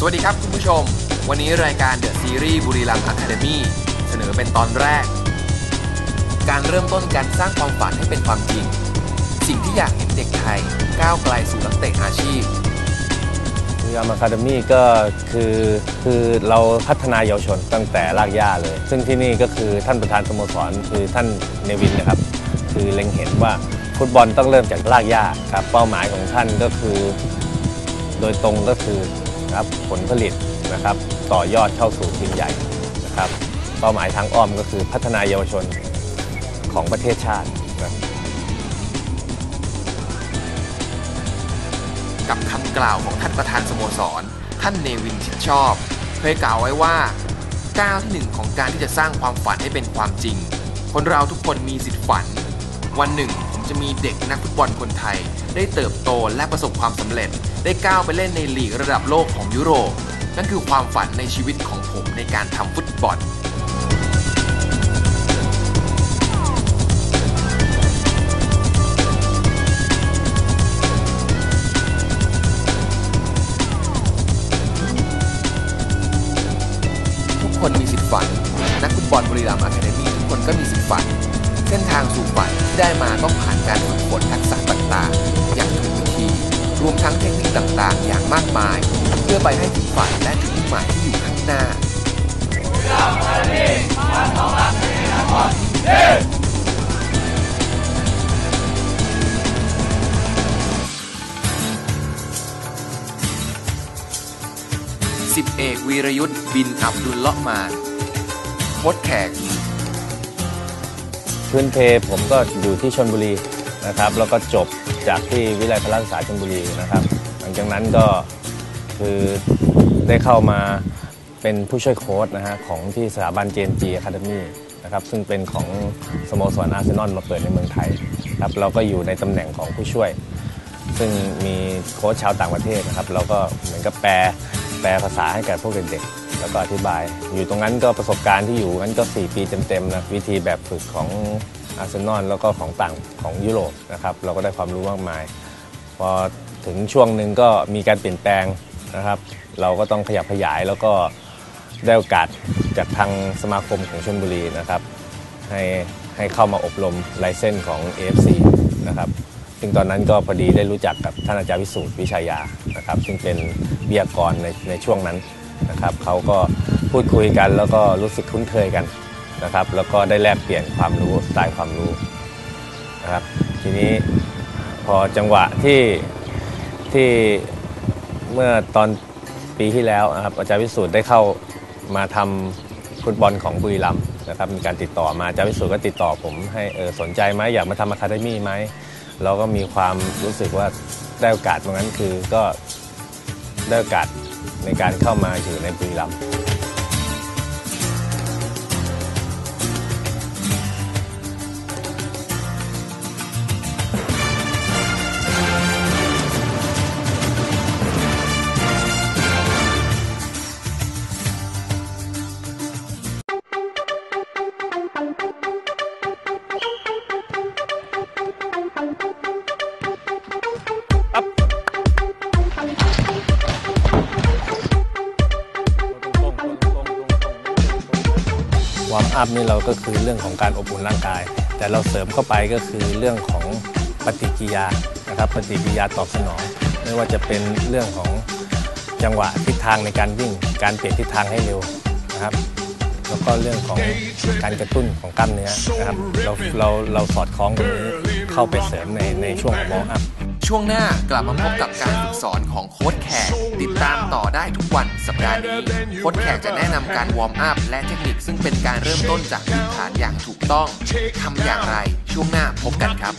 สวัสดีครับคุณผู้ชม วันนี้รายการเดอะซีรีส์บุรีรัมย์อะคาเดมี่เสนอเป็นตอนแรก การเริ่มต้นการสร้างความฝันให้เป็นความจริง สิ่งที่อยากเห็นเด็กไทย ก้าวไกลสู่นักเตะอาชีพบุรีรัมย์อะคาเดมี่ก็คือคือเราพัฒนาเยาวชนตั้งแต่รากหญ้าเลย ซึ่งที่นี่ก็คือท่านประธานสโมสรคือท่านเนวินนะครับ คือเล็งเห็นว่าฟุตบอลต้องเริ่มจากรากหญ้าครับเป้าหมายของท่านก็คือ โดยตรงก็คือ รับผลผลิตนะครับต่อยอดเข้าสู่ทีมใหญ่นะครับเป้าหมายทางอ้อมก็คือพัฒนาเยาวชนของประเทศชาตินะกับคำกล่าวของท่านประธานสโมสร ท่านเนวินชิดชอบ เคยกล่าวไว้ว่าก้าวที่หนึ่งของการที่จะสร้างความฝันให้เป็นความจริง คนเราทุกคนมีสิทธิ์ฝัน วันหนึ่ง จะมีเด็กนักฟุตบอลคนไทย ได้เติบโตและประสบความสำเร็จ ได้ก้าวไปเล่นในลีกระดับโลกของยุโรป นั่นคือความฝันในชีวิตของผมในการทำฟุตบอลทุกคนมีสิทธิ์ฝัน นักฟุตบอลบุรีรัมย์อะคาเดมี่ทุกคนก็มีสิทธิ์ฝัน เส้นทางสู่ฝันที่ได้มาต้องผ่านการฝึกฝนทักษะต่างๆ อย่างถูกวิธี รวมทั้งเทคนิคต่างๆ อย่างมากมาย เพื่อไปให้ถึงฝันและถึงหมายที่อยู่ข้างหน้าสิบเอกวีรยุทธ์บินอับดุลเลาะมานโค้ชแขก พื้นเพผมก็อยู่ที่ชนบุรีนะครับแล้วก็จบจากที่วิทยาลัยพละศึกษาชนบุรีนะครับ หลังจากนั้นก็คือได้เข้ามาเป็นผู้ช่วยโค้ชนะฮะของที่สถาบัน JNG Academy นะครับซึ่งเป็นของสโมสรอาร์เซนอลมาเปิดในเมืองไทยครับเราก็อยู่ในตำแหน่งของผู้ช่วย ซึ่งมีโค้ชชาวต่างประเทศนะครับ เราก็เหมือนกับแปลแปลภาษาให้แก่พวกเด็กๆ แล้วก็อธิบาย อยู่ตรงนั้นก็ประสบการณ์ที่อยู่นั้นก็ 4 ปีเต็มๆนะวิธีแบบฝึกของอาร์เซนอลแล้วก็ของต่างของยุโรปนะครับเราก็ได้ความรู้มากมาย พอถึงช่วงหนึ่งก็มีการเปลี่ยนแปลงนะครับ เราก็ต้องขยับขยายแล้วก็ได้โอกาสจากทางสมาคมของชลบุรีนะครับ ให้ให้เข้ามาอบรมไลเซนส์ของ AFC นะครับซึ่งตอนนั้นก็พอดีได้รู้จักกับท่านอาจารย์วิสูตรวิชายานะครับ ซึ่งเป็นวิทยากรในในช่วงนั้น นะครับเขาก็พูดคุยกันแล้วก็รู้สึกคุ้นเคยกันนะครับ แล้วก็ได้แลกเปลี่ยนความรู้สไตล์ความรู้นะครับ ทีนี้พอจังหวะที่ที่เมื่อตอนปีที่แล้วนะครับอาจารย์วิสูตรได้เข้ามาทำฟุตบอลของบุรีรัมย์นะครับมีการติดต่อมาอาจารย์วิสูตรก็ติดต่อผมให้เออสนใจไหมอยากมาทำอะคาเดมี่ไหมเราก็มีความรู้สึกว่าได้โอกาสตรงนั้นคือก็ ได้โอกาสในการเข้ามาอยู่ในบุรีรัมย์ วอร์มอัพนี่เราก็คือเรื่องของการอบอุ่นร่างกาย แต่เราเสริมเข้าไปก็คือเรื่องของปฏิกิริยานะครับปฏิกิริยาตอบสนอง ไม่ว่าจะเป็นเรื่องของจังหวะทิศทางในการวิ่ง การเปลี่ยนทิศทางให้เร็วนะครับ แล้วก็เรื่องของการกระตุ้นของกล้ามเนื้อนะครับเราเราเราสอดคล้องตรงนี้เข้าไปเสริมในในช่วงของวอร์มอัพ ช่วงหน้ากลับมาพบกับการฝึกสอนของโค้ชแขกติดตามต่อได้ทุกวันสัปดาห์นี้ โค้ชแขกจะแนะนำการวอร์มอัพและเทคนิคซึ่งเป็นการเริ่มต้นจากพื้นฐานอย่างถูกต้องทำอย่างไร ช่วงหน้าพบกันครับ